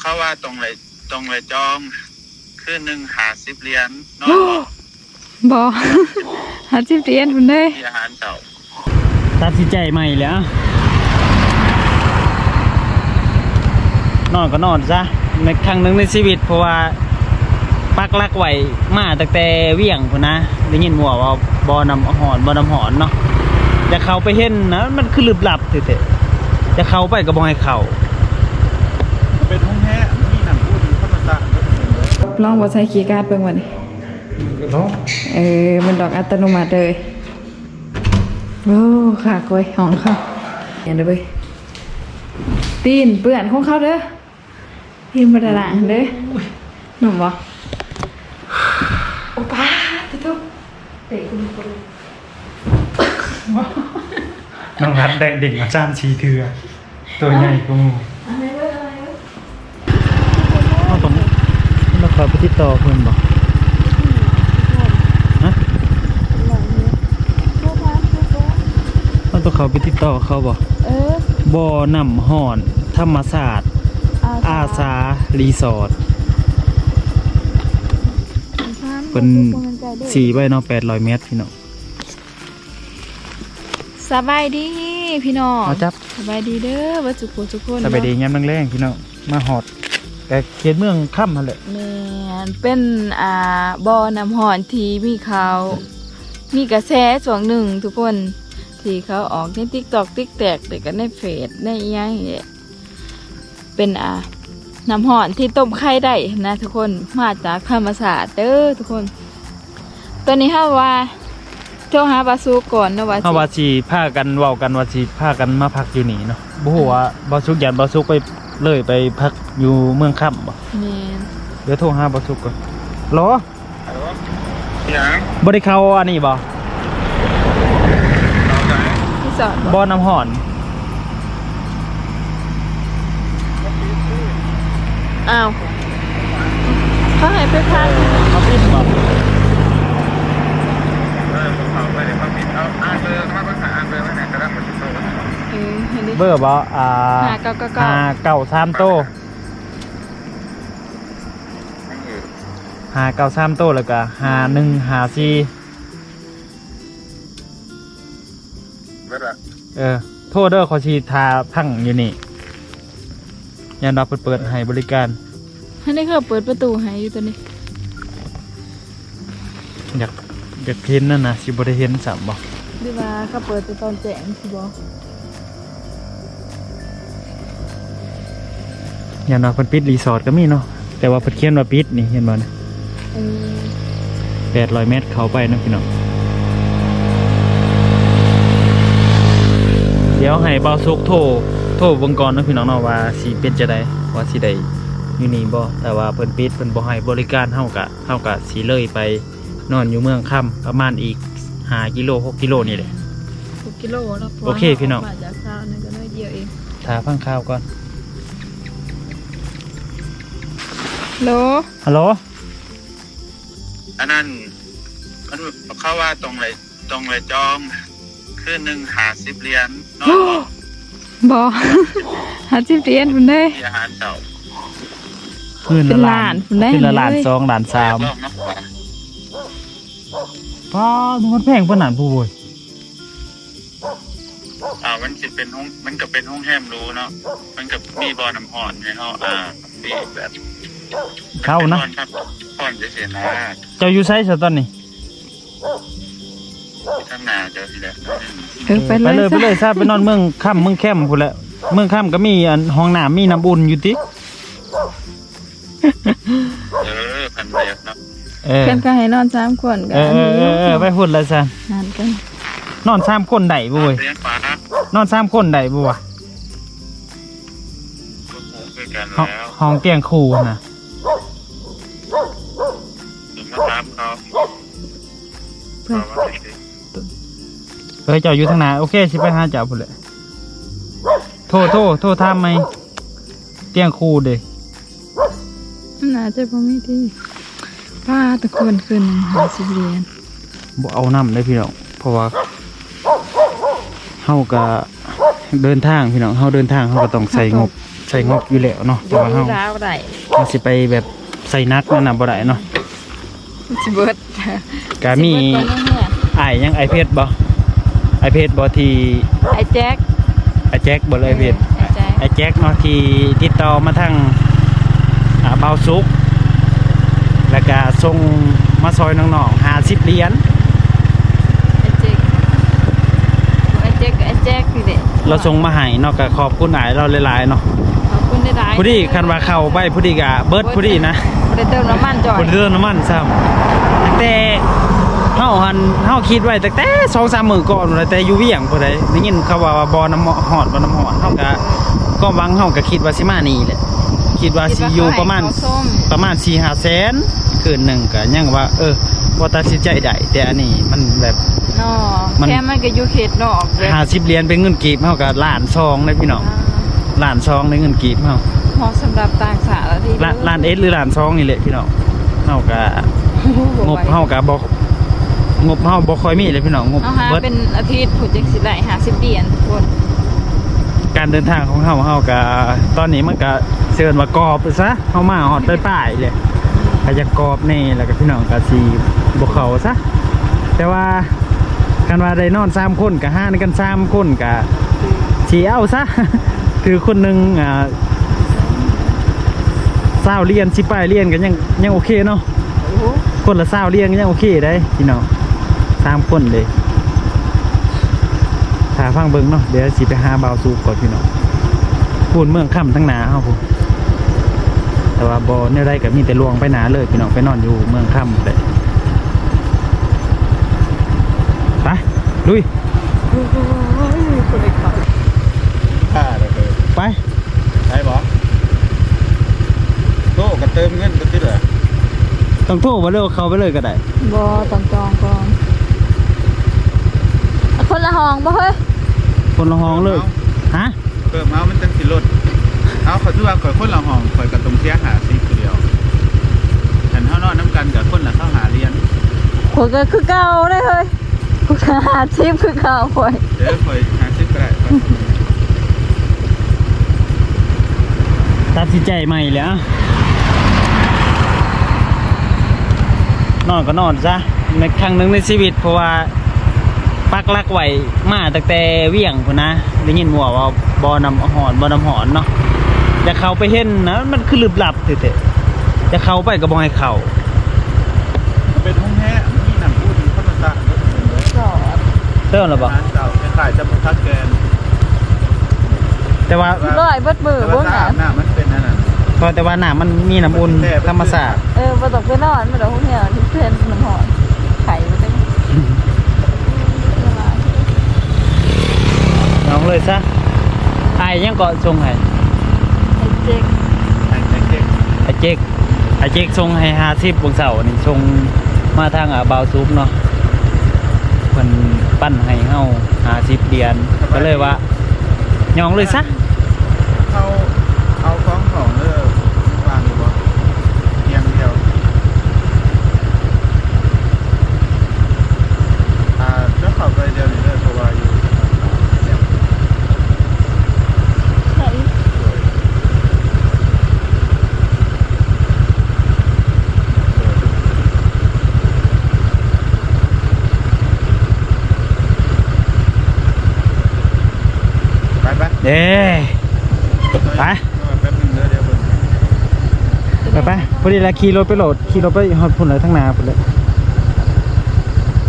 เขาว่าตรงเลยตรงเลยจองคือหนึ่งหาสิบเหรียญนอนบอหาจิบเรียนพุ่นเด้ยที่อาหารเสาตัดสินใจใหม่แล้วนอนก็นอนซะในครั้งหนึ่งในชีวิต เพราะว่าปักหลักไว้มาตั้งแต่เวียงพุ่นนะได้ยินหมัวว่าบ่อน้ำหอนบ่อน้ำหอนเนาะจะเข้าไปเห็นนะมันคือลึกลับเถอะๆจะเข้าไปก็บ่ให้เข้า เป็นห้องแท้มีหนังพูดธรรมศาสตร์ลองบ่ใช้คีย์การ์ดเบิ่งวันนี้เนาะเออมันดอกอัตโนมัติเลยโอ้ค่ะกอยห้องเขาเห็นเด้อเว้ยตีนเปื้อนของเขาเด้อตีนบ่ได้ล้างเด้อหนุ่มบ่โอ้ป้าตุ๊ตุ๊เตะคุณคุณน้องรัดแดงดิ่งอาจารย์ชีเถือตัวใหญ่กู เราขอไปติดต่อเพิ่นบ่ฮะเราต้องเขาไปติดต่อเขาบ่เออบ่อน้ำห่อน ธรรมศาสตร์ อาสารีสอร์ทเป็นสี่ใบเนาะแปดร้อยเมตรพี่น้องสบายดีพี่น้องเอาจับสบายดีเด้อว่าจุกทุกคนสบายดีย้ำแรงๆพี่น้องมาหอด แต่เขียนเมืองค่ำหั่นแหละแม่นเป็นอ่าบ่อน้ำหอนที่มีเขาวมีกระแสช่วงหนึ่งทุกคนที่เขาออกใน TikTok TikTok หรือก็ในเฟซในอิหยังนี่แหละเป็นอ่าน้ำหอนที่ต้มไข่ได้นะทุกคนมาจากธรรมศาสตร์เด้อทุกคน ตัวนี้เฮาว่าโทรหาบาซูก่อนนะว่าสิ เฮาว่าสิพากันเว้ากันว่าสิพากันมาพักอยู่นี่เนาะบ่ฮู้ว่าบ่สุกยันบ่สุกไป เลยไปพักอยู่เมืองค่ำบ่แม่นเดี๋ยวโทรหาบ่สุกก่อนโหลอย่างบ่ได้เข้าอันนี้บ่เราไหนที่สอนบ่อน้ำห่อนอ้าวเขาให้ไปพักเขาปิดบ่ เออเขาไปเดี๋ยวเขาปิดเอาอ่านเบอร์มาภาษาอ่านเบ เห็นดิเบอร์บ่อ่าห้าเก้าเก้าเก้าห้าเก้าสามโตนั่นอยู่ห้าเก้าสามโตแล้วก็ห้าหนึ่งห้าสี่เวลาเออ โทษเด้อขอชีทาพังอยู่นี่ยันรับเปิดเปิดให้บริการ ให้ได้เขาเปิดประตูให้อยู่ตัวนี้อยากอยากเห็นนั่นนะสิบริเห็นสัมบ่ดีว่าเขาเปิดแต่ตอนแจ้งสิบ ยันรับเปิดปิดรีสอร์ทก็มีเนาะแต่ว่าเปิดเขียนว่าปิดนี่เห็นบ่นะเออแปดร้อยเมตรเขาไปนะพี่น้องเดี๋ยวให้เบาซุกโทรโทรวงกรนะพี่น้องเนาะว่าสิเป็นจะได้ว่าสิได้อยู่นี่บ่แต่ว่าเพิ่นปิดเพิ่นบ่ให้บริการเฮากะเฮากะสิเลยไปนอนอยู่เมืองค่ำประมาณอีก5กิโล6กิโลนี่แหละหกกิโลแล้วพโอเคพี่น้องมาจากเช้านั่นก็น้อยเดียวเองถาฟังข่าวก่อน โหลฮัลโหลอันนั้นมันเขาว่าตรงเลยตรงเลยจองคือหนึ่งหาสิบเหรียญนอนบอหาจิบเรียนพุ่นเด้ยที่อาหารเสาคืนละเป็นล้านล้านคืนละล้านเลย สองล้านสามรอบนับกว่าป้าดูมันแพงปานนั้นผู้บ่ยอ่ามันจะเป็นห้องมันก็เป็นห้องแฮมรู้เนาะมันก็มีบ่อน้ำห่อนให้เขาอ่ามีแบบ เข้านะป็ครับห่อนจะเสียนะเจ้าอยู่ไสซะตอนนี้ข้างหน้าเจอทีแหละเออไปไปเลเลยยไปเลยซะไปนอนเมืองค่ำเมืองแคมพู้นแหละเมืองค่ำก็มีอันห้องน้ำมีน้ำอุ่นอยู่ติเออพันเดียวเนาะเออเพื่อนก็ให้นอนสามคนกัเออเออเออเออไปพูดเลยซะนานกันนอนสามคนได้บ่เว้ยเลี้ยงปลานอนสามคนได้บ่วะก็ปลูกด้วยกันห้องแล้วห้องเตียงคู่น่ะ เฮ้ยเจ้าอยู่ทางไหนโอเคสิไปหาเจ้าพุ่นแหละโทษโทษโทษทำไหมเตียงคู่เด้น่าจะพอมีที่ป้าตะโคนคืนหนึ่งหาจิบเรียนบ่เอาน้ำเลยพี่น้องเพราะว่าเฮาก็เดินทางพี่น้องเฮาเดินทางเฮาก็ต้องใส่งบใส่งบอยู่แล้วเนาะแต่เดี๋ยวว่าเฮาร้าวได้เฮาสิไปแบบใส่นักนั่นน่ะบ่ได้เนาะสิเบิดก็มีสิเบิดก่อนเนี่ยไอ้ายยังไอเพชรบ่ ไอเพชรบ่ที่ไอ้แจ็คไอแจ็คบ่เลยไอเพชรไอ้แจ็คไอแจ็คเนาะที่ติดต่อมาทางอ่าเบาซุก แล้วก็ส่งมาซอยน้องๆ50เหรียญไอ้แจ็คไอ้แจ็คไอ้แจ็คนี่แหละเราส่งมาให้เนาะก็ขอบคุณอ้ายเราหลายๆเนาะขอบคุณได้หลายผู้ดีคันว่าเข้าไปผู้ดีก็เบิดผู้ดีนะบ่ได้เติมน้ำมันจ่อยคนเรือน้ำมันซ้ำตั้งแต่เฮา หันเฮาคิดไว้ตั้งแต่สองสามมื้อก่อนเลยแต่อยู่เวียงผู้ใดได้ยินเขาว่าว่าบ่อน้ำหอดบ่น้ำหอดเฮาก็ก็หวังเฮาก็คิดว่าสิมานี่แหละคิดว่าสิอยู่ประมาณคิดว่เขให้เขส้มประมาณ4-5แสนคืนหนึงก็ยังว่า เออบ่ตัดสินใจได้แต่อันนี้มันแบบเนาะมันแค่มันก็อยู่เขตนอกแบบ50เหรียญเป็นเงินกีบเฮาก็ล้านซองเลยพี่น้องล้านซองในเงินกีบเฮาเหมาะสำหรับต่างชาติแล้วที่ล้านล้านเอสหรือล้านซองนี่แหละพี่น้องเฮาก็งบเฮาก็บ่ งบเฮาบ่ค่อยมีเลยพี่น้องงบเอาหาเบิดเป็นอาทิตย์ผู้จักสิได้50เหรียญทุกคนการเดินทางของเฮาเฮาก็ตอนนี้มันก็เชิญว่ากรอบไปซะเฮามาฮอดป้ายๆเลยก็จะกรอบแน่แล้วก็พี่น้องก็สิบ่เข้าซะแต่ว่าคันว่าได้นอน3คนก็หารกัน3คนก็สิเอาซะคือคนหนึงอ่าเศร้าเรียนสิไปเรียนกันยังยังโอเคเนาะโอ้โหคนละเศร้าเรียงก็ยังโอเคได้พี่น้อง สามคนเลยถ้าฟังเบิ่งเนาะเดี๋ยวสิไปหาบาวซูก่อนพี่น้องพูนเมืองค่ำทั้งหนาเฮาพุ่นแต่ว่าบ่เนี่ยได้ก็มีแต่ลวงไปหนาเลยพี่น้องไปนอนอยู่เมืองค่ำเลยไปลุยคนไปเขาค่าเลยเออไปใช่บ่โตก็เติมเงินก็ติดเหรอต้องโทรมาเร็วเขาไปเลยก็ได้บ่ต้องจองก่อนเอา คนละห้องบ่เฮ้ยคนละห้องเลยฮะเพิ่มเอามันจังสิลดเอาเขาถือว่าข่อยคนละห้องข่อยก็ต้องเสียหาสิผู้เดียวอันเฮานอนน้ำกันกับคนละเข้าหาเรียนคนก็คือเก่าได้เฮ้ยกูหาชิปคือเก่าข่อยเดี๋ยวข่อยหาสิก็ได้ไปตัดสินใจใหม่เลยอะนอนก็นอนซะในครั้งหนึ่งในชีวิตเพราะว่า ปักหลักไว้มาตั้งแต่เวียงพุ่นนะได้ยินว่าว่าบ่อนำหอนบ่อนำหอนเนาะจะเข้าไปเห็นนะมันคือลึกลับเถอะๆจะเข้าไปก็บ่ให้เข้าเป็นห้องแท้มีน้ำพูดธรรมศาสตร์ก็เป็นเลยสอดเริ่มแล้วบ่ร้านเก่าคล้ายๆจะพักแกนแต่ว่าร้อยเบิดมือแต่บ่ว่าหนาน้ำหน้ามันเป็นนั่นน่ะก็แต่ว่าน้ำมันมีน้ำอุ่นธรรมชาติเออบ่ต้องไปนอนบ่ต้องเหี่ยวที่เพื่อนมันหอนไข่บ่ได้ น้องเลยซะไอ้ยังก็ส่งให้ไอ้เจ๊กไอ้ไอ้เก่งไอ้เจ๊กไอ้เจ๊กส่งให้50บนเสาร์นี่ส่งมาทางอ่าบาวซุปเนาะเพิ่นปั้นให้เฮา50เหรียญก็เลยว่ายองเลยซะ เอาเอาของของเลิกวางอยู่บ่เพียงเดียวอ่าจะเข้าไปเดียวนี้เลยเพราะว่าอยู่เนี่ย ไข่ ไปไป เด้ไป แป๊บนึงเด้อเดี๋ยวเบิ่ง ไปไปพอ ดีแล้วขี่รถไปโหลดขี่รถไปฮอดพุ่นเลยทั้งนาพุ่นเลย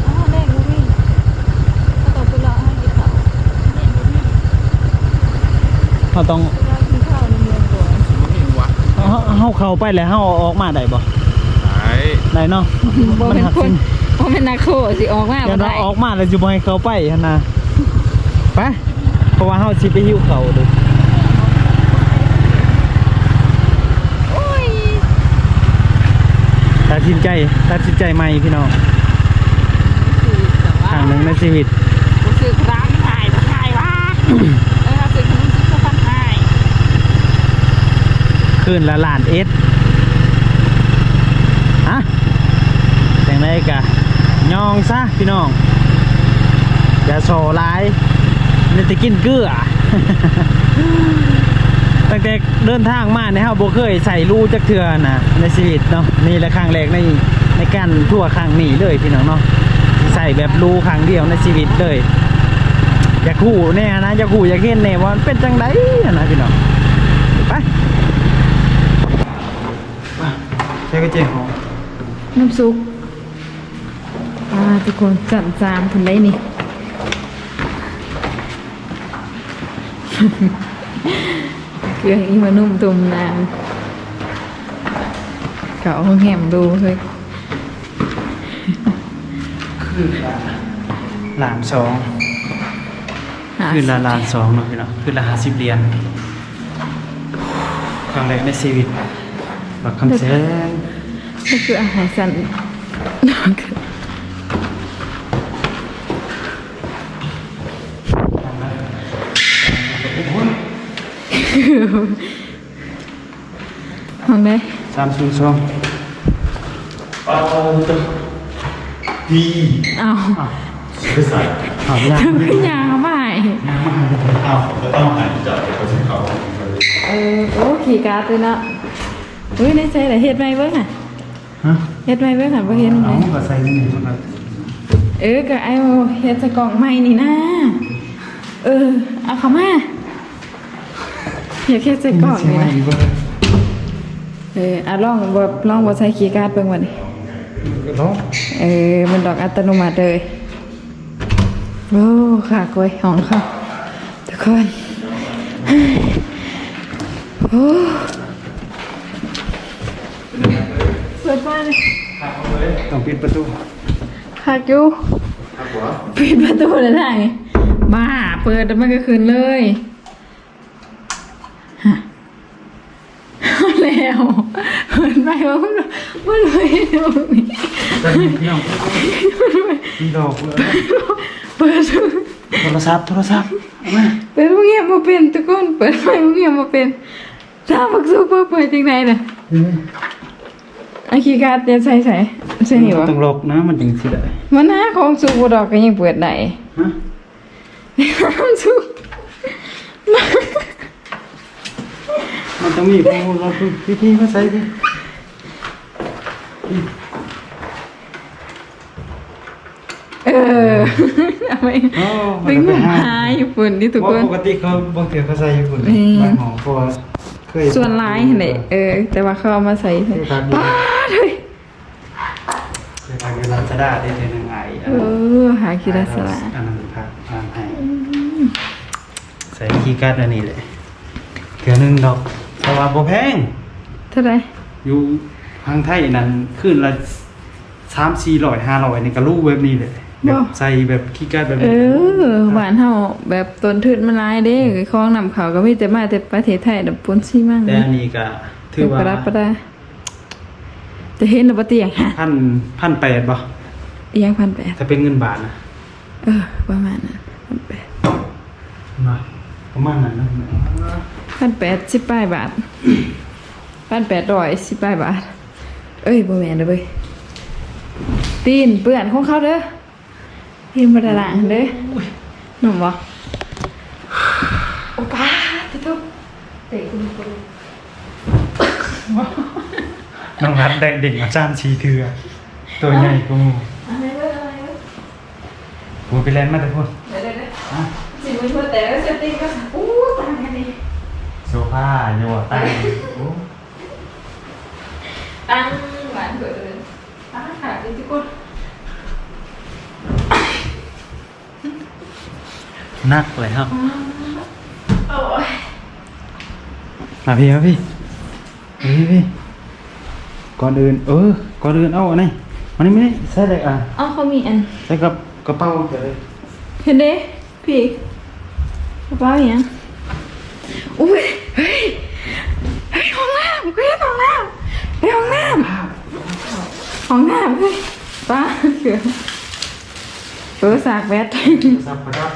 อ้าวแรกบ่มีก็ต้องไปรอให้กินข้าวเฮาต้องไปรอกินข้าวในเมืองก่อนบ่มีวะเฮาเฮาเข้าไปแล้วเฮาเอาออกมาได้บ่ไปได้เนาะบ่เป็นคนบ่เป็นนักโทษสิออกมายับ่นได้ว่าออกมาแล้วสิบ่ให้เข้าไปหั่นน่ะไปเพราะว่าเฮาสิไปหิ้วเขาวเด้อ โอ้ย ตัด สินใจตัดสินใจใหม่พี่น้องคือแต่ว่าครั้งหนึงในชีวิตบ่ซื้อร้านขายบ่ขายว่าเออซื้อขนมซื้อข้าวปั้นขายคืนละล้านเอสฮะจังไดกะยองซะพี่น้องอย่าโซหลายในตะกินเกลือ ตั้งแต่เดินทางมาเนี่ยครับโบเคยใส่รูจักเทือนะในชีวิตเนาะนี่แหละครั้งแรกในในการทั่วครั้งนี้เลยพี่น้องเนาะใส่แบบรูครั้งเดียวในชีวิตเลยอยากคู่แน่นะอยากคู่อยากเห็นแน่ว่ามันเป็นจังไดนะพี่น้องไปมาใช้กระเจี๊ยของน้ำซุปอ่าทุกคนจัดจามทันได้นี่ เกลืออีมานุ่มตุ่มนานเขาเอาแหมดูเฮ้ยคือหลานสองหาคือละลานสองเนาะพี่น้องคือละห้าสิบเหรียญครั้งแรกในชีวิตบักคำแสงก็คืออาหารสัน ห้องได้สามศูนย์สองเอาตัวดีเอาไปใส่เอายากถึงขึ้นยางไม่น้ำมันเอาจะต้องหันจับไปเขาใช้เขาเออโอ้ขี่การ์ดเลยเนาะอุ้ยในใจแต่เฮ็ดไม่เบิ่งอะฮะเฮ็ดไม่เบิ่งอะบ่เห็นเลเอายก็ใส่นี่มันก็เออก็ไอ้เฮ็ดใส่กล่องใหม่นี่นะเออเอาเข้ามา อยากเฮ็ดใส่กล่องนี่นะเอออะลองบ่ลองบ่ใส่ขี่การ์ดเบิ่งว่านี่ร้องเออมันดอกอัตโนมัติเลยโอ้ค่ะกล้วยหอมค่ะทุกคนโอ้เปิดบ้านเลยต้องปิดประตูคักอยู่ปิดประตูเลยได้ไงบ้าเปิดแล้วมันก็คืนเลยฮะเอาแล้ วเปิดไปว่ามันมันไม่ดูนี่แต่พี่น้องพี่ดอกเปิดโทรศัพท์โทรศัพท์เอามาเปิดเงียบมาเป็นทุกคนเปิดไฟเงียบมาเป็นถ้ามักซุกเปิดเปิดจริงไหนน่ะไอคีการ์ดจะใส่ใส่ใส่หนี่วะต้องลบนะมันจึงสิได้มันหน้าของซุกบดอกก็ยังเปิดได้ฮะมันซุก มันต้องมีผู้เราพิธีมาใส่ดิเออเอาไปโอ้ไปงมหาอยู่ปุ่นนี่ทุกคนปกติเขาบางทีเขาใส่ญี่ปุ่นอืมบางหอเพราะว่าเคยส่วนร้ายเห็นไหมเออ แต่ว่าเขาเอามาใส่ใส่ครับป้าดเลยเคยทำเวลาจะได้ได้เดือนหนึ่งไงเออหาคิดาสละอันนั้นเป็นภาพอ่านให้ใส่คีย์การ์ดอันนี้เลยเกือหนึ่งดอก แต่ว่าบ่แพง เท่าไหรอยู่ทางไทยนั้นขึ้นละสามสี่ร้อยห้าร้อยนี่ก็รู้แบบนี้เลยแบบใส่แบบคีย์การ์ดแบบเอนี้อหวานเฮาแบบต้นทืดมันร้ายเด้คลองนำเขาก็มีแต่มาแต่ประเทศไทยดับปนซี่มั่งแต่อันนี้ก็ถือว่าประดับประดาจะเห็นดับเตียงฮะพันพันแปดป่ะเอียงพันแปดถ้าเป็นเงินบาทนะเออประมาณนั้นพันแปดมาประมาณนั้นนะ พันแปดสิบป้ายบาทพันแปดร้อยสิบป้ายบาท เอ้ยบ่แม่นเด้อเว้ยตีนเปื้อนของเขาเด้อตีนบ่ได้ล้างเด้อหนุ่มบ่โอ้ป้าติทุกเตะคุณคุณน้องรัดแดงดิ่งอาจารย์ชีเทือ ตัวใหญ่กูอะไรเว้ยอะไรเว้ยกูไปเล่นมาแต่พูดเดี๋ยวเดี๋ยวเดี๋ยวสิมันทั่วแต่แล้วเซตติ้งก็อู้ต่างกันดิ โซฟาโยตั้งโอ้ตั้งหวานเกิดเลยป้าขาดดิทุกคนนักเลยครับโอ้ยมาพี่มาพี่พี่พี่ก่อนอื่น เออ ก่อนอื่นเอาอันนี้มันนี่ไม่ได้ใส่เลยอะเอ้าเขามีอันใส่กับกระเป๋าเลยเห็นเด้พี่กระเป๋าอย่างยังอุ้ยเฮ้ยเฮ้ยห้องน้ำเฮ้ยห้องน้ำไปห้องน้ำห้องน้ำเฮ้ยป้าเกือบเออสากแวดโทรศัพท์ครับ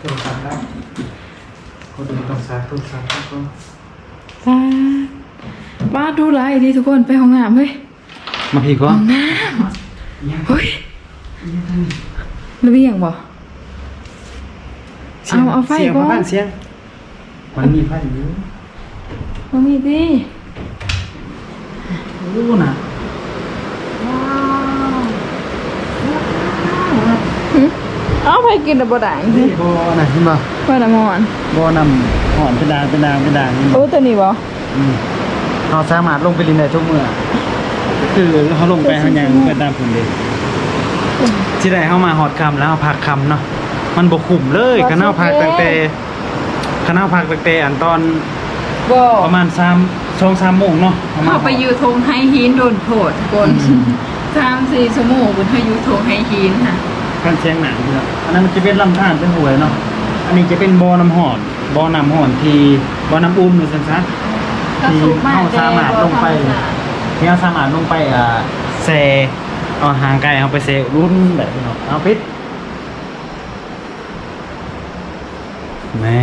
โทรศัพท์ครับคนอื่นต้องสายโทรศัพท์ครับป้าป้าดูไรดีทุกคนไปห้องน้ำเฮ้ยมาพี่ก่อนน้ำเฮ้ยระเบียงบ่สียงเอาเอาไฟเสียงก่อนบ้านเสียงมันมีไฟอยู่บ่มีติรู้นะว้าว หึ เอาไปกินแล้วบ่ได้นี่บ่น่ะเห็นบ่ว่าน้ำมันบ่นำหอนเป็นดางเป็นดางเป็นดางนี่โอ้ตัวนี้บ่อืมเราสามารถลงไปลินได้ทุกเมื่อคือเขาลงไปเขายังไปตามพื้นดินที่ได้เข้ามาหอดคำแล้วพักคำเนาะมันบกขุมเลยคณะพักตั้งแต่คณะพักตั้งแต่อันตอนบ่ประมาณสามสองสามโมงเนาะระมณเข้าไปอยู่ทงไฮฮีนโดนโผดทุกคนสามสี่ชั่วโมงบนเฮาอยู่ทงไฮฮีนค่ะ กันเชียงหนังเนาะอันนั้นมันจะเป็นลำธารเป็นหวยเนาะอันนี้จะเป็นบ่อน้ำหอนบ่อน้ำหอนที่บ่อน้ำอุ่นหรือสันซะที่เข้าสามารถลงไปที่เราสามารถลงไปอ่าเซเอาหางไก่เอาไปเซรุ่นแบบนี้เนาะเอาพิษแม่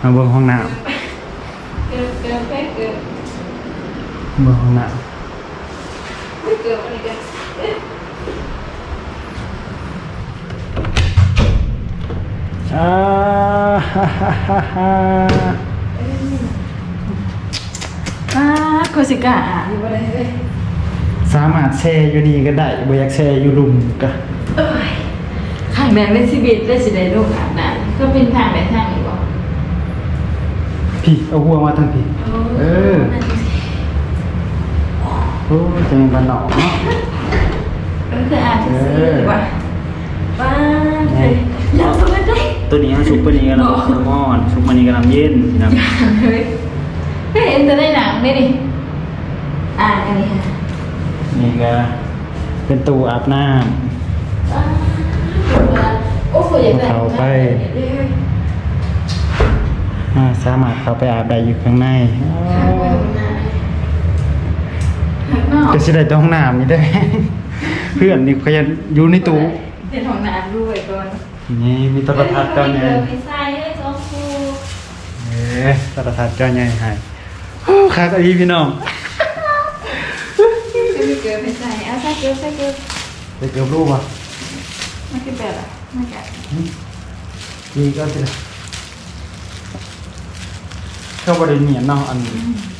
มาเบิ่งห้องน้เกิดเกิดเกิดเกิดำเบิ่งห้องน้เอ่าฮ่าฮ่าฮ่าฮ่าอ่าโคสิกะอ่านอยู่บ่ได้เลยสามารถแช่อยู่นี่ก็ได้บ่อยากแช่อยู่ลุมก็เอ้ยข้างแดงในชีวิตได้สิได้ลูกอาบน้ำก็เป็นทางใดทางหนึ่งบ่พี่เอาหัวมาทางพี่เออโอ้ยจะมีบันหนอกเนาะก็คืออ่านที่ซื้อว่าป้าเฮ้ยอยากทำอะไร ตัวนี้ชุบปนี้กันแล้วน้ำมอนชุบปนี้กันน้ำเย็นน้ำเฮ้ยไม่เห็นจะได้หนังนี่ดิอ่านอันนี้ค่ะนี่ก็เป็นตู้อาบน้ป้าโอ้โหอยากได้เอาไปำอ่าสามารถเข้าไปอาบได้อยู่ข้างในข้างไปข้างหน้าข้างนอกก็สิได้แตห้องน้ำนี่ได้ เพื่อนนี่เขาจะอยู่ในตู้เป็นของน้ำด้วยก่อน นี่มีโทรทัศน์เจ้าใหญ่ไม่ใส่เลยสองคู่เอ๊ะโทรทัศน์เจ้าใหญ่ให้โอ้คักอีพี่น้องไม่มีเกลือไม่ใส่เอาใส่เกลือใส่เกลือไปเกือบรูปอะไม่คือแบบอะไม่แกะนี่ก็สิเข้าบริเนียนเนาะอัน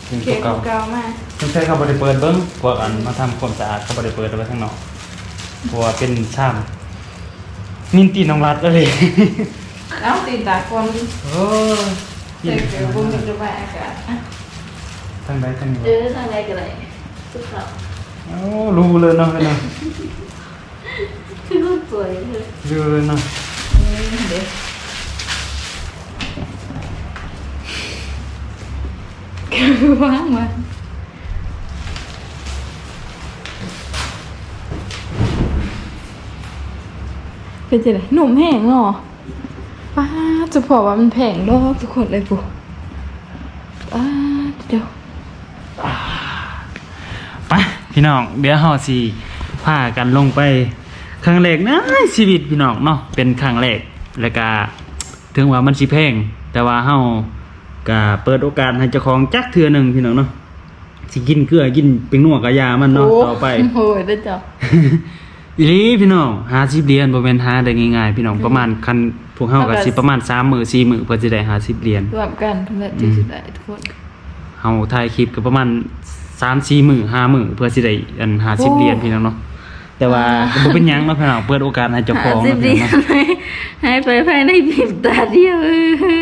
ถึงเกลืตัวอเก่าเก่ามากต้องใช้เข้าบริเปิดเบิ้งพวกอันมาทำความสะอาดเข้าบริเปิดเอาไว้ข้างนอกเพราะว่าเป็นช่าง นินตีน้องรัดเลย เอาตีนตาคนโอ้ยใส่เกลือบุ้มระบายอากาศอะทั้งใดทั้งเอนี้อทางใดก็ได้สุดเขาโอ้รู้เลยเนาะเนาะคือรูปสวยเลยรู้เลยเนาะเออเดี๋ยวคือว่างมา เป็นจะไงหนุ่มแห้งเนาะป้าจะบอกว่ามันแพงดอกทุกคนเลยปุ๊ป้าเดี๋ยวไปพี่น้องเดี๋ยวเฮาสิพากันลงไปครั้งแรกนะชีวิตพี่น้องเนาะเป็นครั้งแรกแล้วก็ถึงว่ามันสิแพงแต่ว่าเฮาก็เปิดโอกาสให้เจ้าของจักเทื่อหนึงพี่น้องเนาะสิกินเกลือกินเป็นนัวกะยามันเนาะต่อไปโอ้ยได้จ้ะ อีหลีพี่น้อง50เหรียญบ่แม่นหาได้ง่ายๆพี่น้องประมาณคันพวกเฮาก็สิประมาณ3มื้อ4มื้อเพื่อสิได้50เหรียญรวมกันทุกแบบที่สุดได้ทุกคนเฮาถ่ายคลิปก็ประมาณ3-4มื้อ5มื้อเพื่อสิได้อัน50เหรียญพี่น้องเนาะแต่ว่าก็บ่เป็นหยังเนาะพี่น้องเปิดโอกาสให้เจ้าของสิบเนาะดีพี่น้องเนาะให้ไปภายในพริบตาเดียวเอ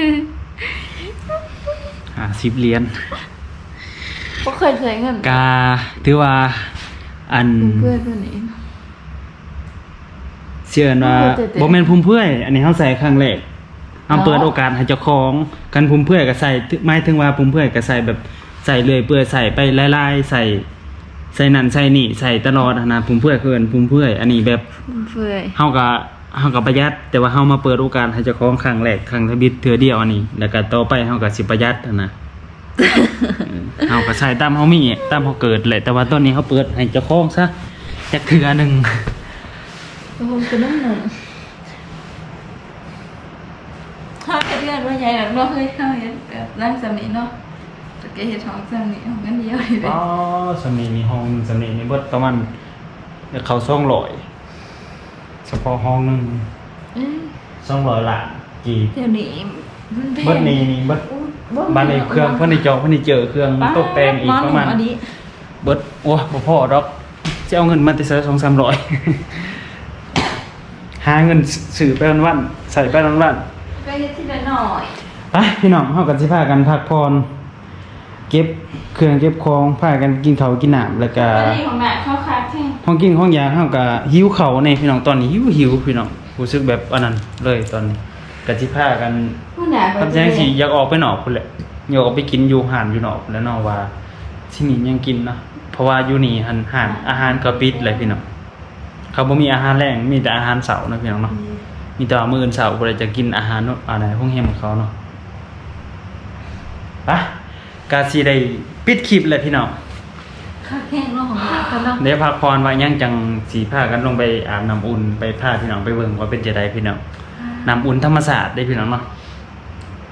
อ50เหรียญก็เคยใช้เงินกาถือว่าอันเพื่อนคนนี้เชื่อว่าเพื่อนเจ๊ๆบ่แม่นภูมิเพื่อย อันนี้เฮาใส่ครั้งแรกเฮาอ๋อเปิดโอกาสให้เจ้าของกันภูมิเพื่อยก็ใส่หมายถึงว่าภูมิเพื่อยก็ใส่แบบใส่เรื่อยเปื่อยใส่ไปหลายๆใส่ใส่นั่นใส่นี่ใส่ตลอดหั้นนะภูมิเพื่อยคืออันภูมิเพื่อย อันนี้แบบเพื่อนเฮาก็เฮาก็ประหยัด แต่ว่าเฮามาเปิดโอกาสให้เจ้าของครั้งแรกครั้งทบิดเทื่อเดียวอันนี้ แล้วก็ต่อไปเฮาก็สิประหยัดหั้นนะ เออเฮาก็ใช้ตามเฮามีตามเฮาเกิดแหละแต่ว่าตอนนี้เฮาเปิดให้เจ้าของซะจักเทื่อหนึง ก็คงจะนั่งหนึ่งถ้าเป็นเพื่อนว่าใหญ่หลังเนาะเฮ้ยเข้าเห็นแบบร่างสามีเนาะแต่แกเห็นท้องสามีเอางั้นเดียวเลยอ๋อสำนีมีห้องหนึ่งสำนีมีเบิดประมาณเขาซ่องลอยเฉพาะห้องหนึงเอ้ยซ่องลอยหลานกี่เดี๋ยวนี้เบิดนี้นี่เบิดบ้านในเครื่องเพิ่นในจอเพิ่นในเจอเครื่องตกแต่งอีกประมาณหอันนี้เบิดโอ้บ่อดอกจะเอาเงินมาติเซอร์สองสามร้อย หาเงินสื่อไปวันวันๆใส่ไปวันวันไปเฮ็ดทีละหน่อยๆไปพี่น้องเฮากันสิพากันพักผ่อนเก็บเครื่องเก็บของพากันกินข้าวกินน้ำแล้วก็อันนี้ของหนักเข้าคักแท่งห้องกินห้องยาเฮาก็หิวข้าวนี่พี่น้องตอนนี้หิวหิวพี่น้องรู้สึกแบบอันนั้นเลยตอนนี้ก็สิพากัน ผู้หนักคำแจ้งสิอยากออกไปนอกพุ่นแหละอยากออกไปกินอยู่หานอยู่นอกพุ่นแหล้วเนาะว่าที่นี่ยังกินเนาะเพราะว่าอยู่นี่หันหานอาหารก็ปิดเลยพี่น้อง เขาบ่มีอาหารแรงมีแต่อาหารเสาร์นะพี่น้องเนาะมีแต่ว่ามื้ออื่นเสาร์บ่ได้จะกินอาหารเนาะอะไรพวกเฮมของเขาเนาะไปกาสิได้ปิดคลิปเลยพี่น้องคักแท่งเนาะของหนักกันเนาะเดี๋ยวพักพรว่ายังจังสีพากันลงไปอาบน้ำอุ่นไปพาพี่น้องไปเบิ่งว่าเป็นจะไดพี่น้องน้ำอุ่นธรรมศาสตร์ได้พี่น้องเนาะ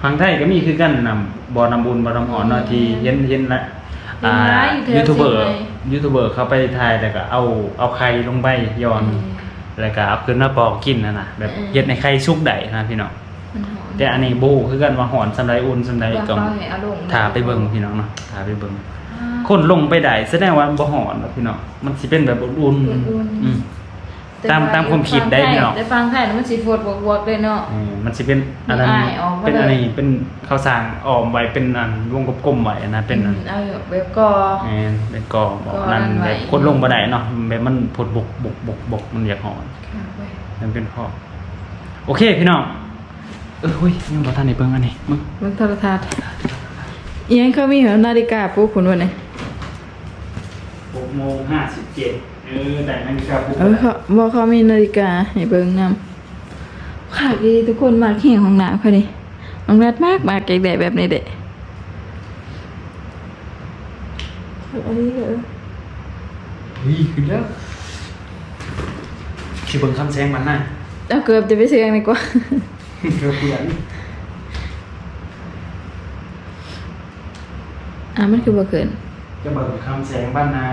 ฟังไทยก็มีคือกันน้ำบ่อน้ำอุ่นบ่อน้ำหอนเนาะที่เห็นเห็นละอ่ายูทูบเบอร์ ยูทูบเบอร์เขาไปถ่ายแล้วก็เอาเอาไข่ลงไปย้อน แล้วก็เอาขึ้นมาปอกกินนะนะแบบเฮ็ดในไข่สุกได้นะพี่น้องมันหอมแต่อันนี้บูคือกันว่าหอนสำไรอุ่นสำไรอยากก็เอาให้เอาลงถ่าไปเบิ่งพี่น้องเนาะถ่าไปเบิ่งอ่าคนลงไปได้แสดงว่าบ่หอนเนาะพี่น้องมันสิเป็นแบบอุ่นอุ่นๆอืมแต่ตามว่ตามความคิดได้พี่น้องแต่ฟังไทยแล้วมันสิโฟดบวกๆเลยเนาะเออมันสิเป็นอันนั้นมีอ้ายออกมาเป็นอันเลยนี้เป็นข้าวสารออมไว้เป็นอันวงกลมๆไว้อันนะเป็นอันเอาแบบกอแม่นเป็นกอบอกกอนั่นนั่นไว้ แบบคนลงบ่ได้เนาะแบบมันผดบกบกบกบกมันอยากหอนค่ะไว้มันเป็นพ่อโอเคพี่น้องเออเฮ้ยยังบ่ทันได้เบิ่งอันนี้มึงเบิ่งโทรทัศน์อีหยังเขามีเหรอนาฬิกาปลุกคุณวันนี้6โมง57 เออได้นาฬิกาปลุกเออเขาบอกเขามีนาฬิกาให้เบิ่งนำค่ะดีทุกคนมากแห่งของหนาวค่ะนี่น้องรัดมากมากแกงแดดแบบนี้เด็อันนี้เหรอเฮ้ยขึ้นแล้วสิเบิ่งคำแซงมันน่ะเอาเกือบจะไปเสียงดีกว่าเกือบเปลี่ยนอะมันคือบ่เกิน จะเบิ่งคำแซงบ้านนา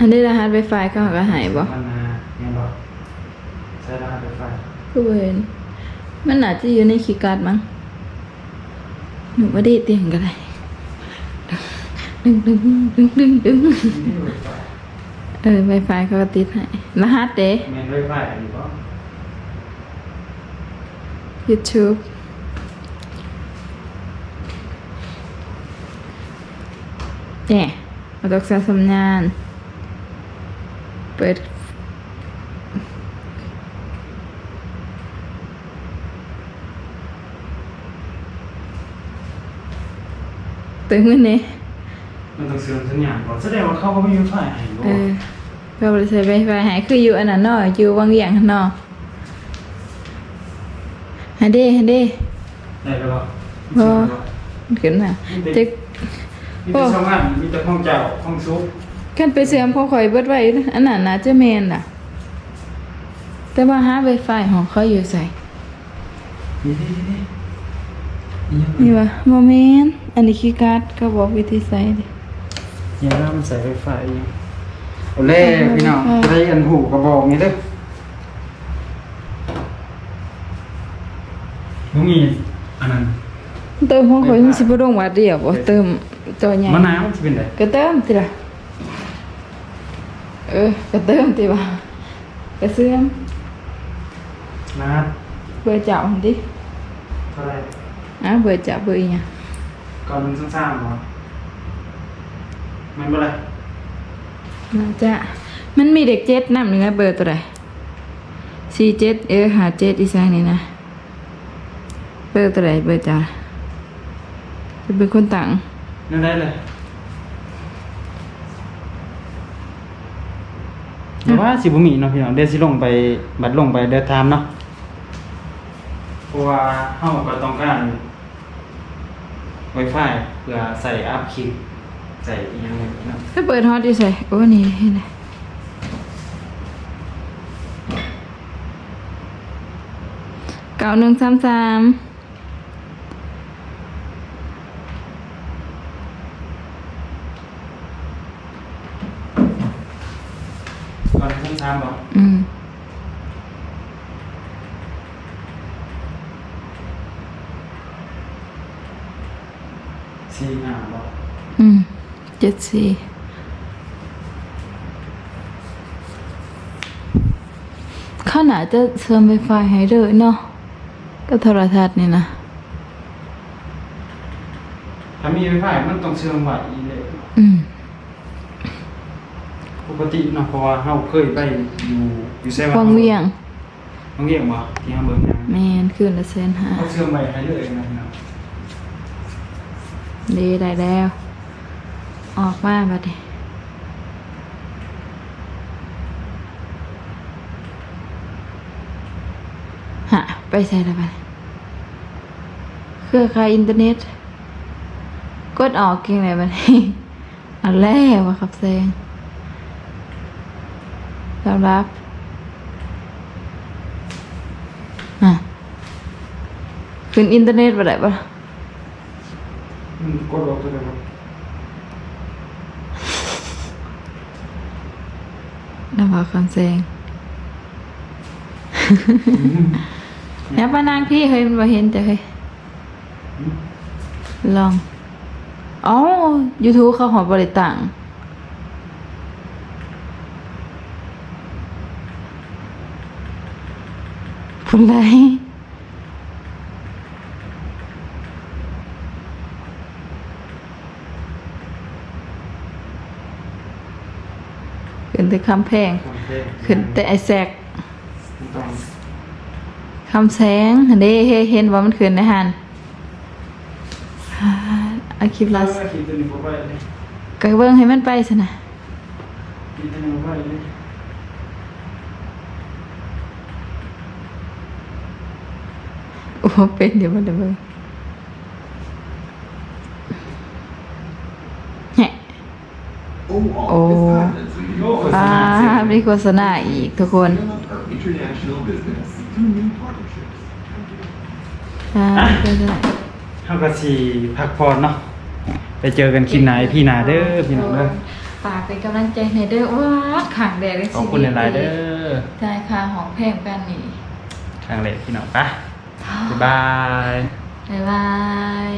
อันนี้รหัสไวไฟเขาก็หายบ่บ้านนาแม่นบ่ใช้รหัสไฟฟ้าคือบ่เห็นมันอาจจะอยู่ในคีย์การ์ดมั้งหนูบ่ได้เตียงกันเลยดึงดึงดึงดึงดึงเออไวไฟเขาก็ติดให้รหัสเด้แม่นไฟฟ้าอยู่บ่ YouTube เนี่ย มาตกสาสัญญาณเปิดตึงมันนี่มันต้องเสื่อมสัญญาณก่อนแสดงว่าเขาก็ไม่มีไฟให้บ่เออก็บริษัทไวไฟหายคืออยู่อันนั้นเนาะอยู่วังอย่างข้างนอกฮันเด้ฮันเด้ได้แล้วบ่บ่มันขึ้นมาจะ มีแต่สองอันมีแต่ห้องเจ้าห้องซุปกันไปเสื่อมของข่อยเบิดไว้นะอันนั้นน่าจะแม่นล่ะ แต่ว่าหาไวไฟของเขาอยู่ใส่นี่นี่นี่นี่วะโมเมนต์อันนี้คีย์การ์ดก็บอกวิธีใส่ดิอย่าว่ามันใส่ไฟฟ้าอีกเอาเล่พี่น้องได้อันหูกระบอกนี่เด้อบ่มีอันนั้น เติมของข่อยมันสิบ่ลงวัดเดียวบ่เติมจอใหญ่มะนาวมันสิเป็นไดก็เติมติล่ะเออก็เติมติว่าก็เสื่อมนัดเบอร์เจ้าหั่นดิเท่าไหร่อะเบอร์เจ้าเบอร์อีหยังก่อนหนึงซ้ำๆบ่แม่นบ่ล่ะน่าจะมันมีเด็กเจ็ดนำหนึ่งนะเบอร์ตัวใดสี่เจ็ดเออหาเจ็ดอีสานนี่นะ เบอร์ตัวใดเบอร์จ้า จะเป็นคนต่างนั่นได้เลยแต่ว่าสิบ่มีเนาะพี่น้องเดี๋ยวสิลงไปบัดลงไปเดินทามเนาะเพราะว่าเฮาก็ต้องการ Wi-Fi เพื่อใส่อัพคลิปใส่อีหยังนี่เนาะถ้าเปิดฮอตดีใส่โอ้นี่เห็นไหมเก้าหนึ่งสามสาม ก่อนที่ทามบ่ อืม ซีงามบ่อืมเจ็ดสี่ข้าหนาจะเสริมไฟฟ้าให้เด้อเนาะก็โทรทัศน์นี่นะถ้ามีไฟฟ้ามันต้องเชื่อมไหวอีเลยอืมปกติเนาะเพราะว่าเฮาเคยไปอยู่อยู่ไสวังเวียงวังเวียงบ่ที่เฮาเบิ่งยังแมนคืนละแสนห้าเขาเชื่อมไหวให้เลยนะพี่น้อง ดีได้แล้ว ออกมาบัดนี้ฮะไปใส่ละบัดเครือข่ายอินเทอร์เน็ต กดออกกิ่งไหนบัดนี้อันแล้วะครับแซงยอมรับอะขึ้นอินเทอร์เน็ตบ่ได้ปะ กดออกตัวเดียวครับน้ำพาคำแซงแล้วปานางพี่เฮ้ยมันบ่เห็นแต่เฮ้ยลองอ๋อ YouTube เขาหอบริตังพุ่นไร แต่คำแพงโอเคขึ้นแต่ไอแซกต้องคำแสงเด้เฮ้เห็นว่ามันขึ้นในหันอ่าเอาคลิปเราลาสคิดตัวนี้บ่ไปเลยก็เบิ่งให้มันไปซะนะคิดตัวนี้บ่ไปเลยโอ้เป็นเดี๋ยวมันเดี๋ยวเบิ่งแหะ Oh, Oh. all this content so you can อ่ามีโฆษณาอีกทุกคน develop our international business through new partnerships. อ่าโฆษณาเฮาก็สิพักผ่อนเนาะไปเจอกันคลิปหน้าพี่หน้าเด้อพี่น้องเด้อฝากเป็นกำลังใจให้เด้อว้าขังแดดเลยขอบคุณหลายๆเด้อจ่ายค่าของแพงกันนี่ทางเล็พี่น้องไปบ๊ายบายบ๊ายบาย